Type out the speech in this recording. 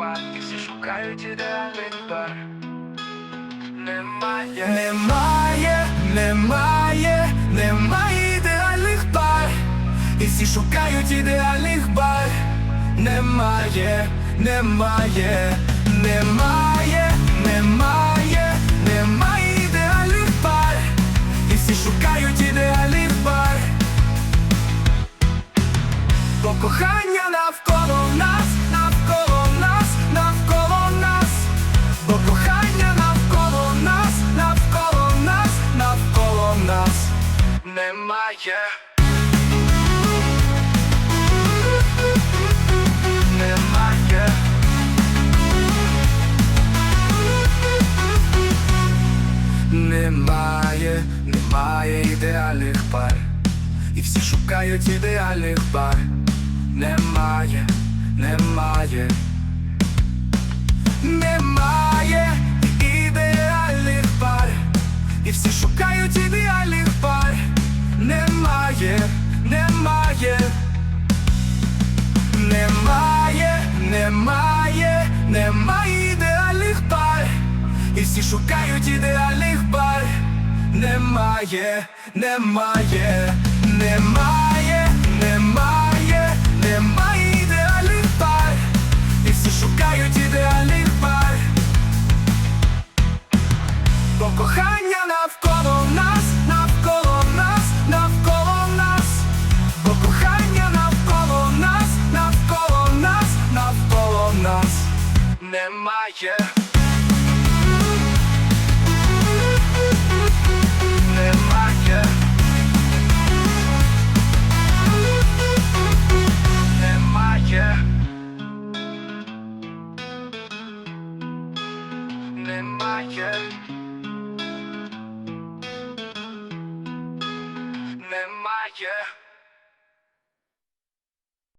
пар, і всі шукають ідеальних пар. Немає, Немає, немає, немає ідеальних пар. І всі шукають ідеальних пар. Немає, немає, немає, немає, кохання навколо нас, навколо нас, навколо нас. немає. Немає, Немає, немає ідеальних пар. І всі шукають ідеальних пар. Немає, немає. Шукають ідеальних пар. Немає, немає, немає, немає, немає ідеальних пар. І всі шукають ідеальних пар. Бо кохання навколо нас, навколо нас, навколо нас. Бо кохання навколо нас, навколо нас, навколо нас. немає. Немає. Немає.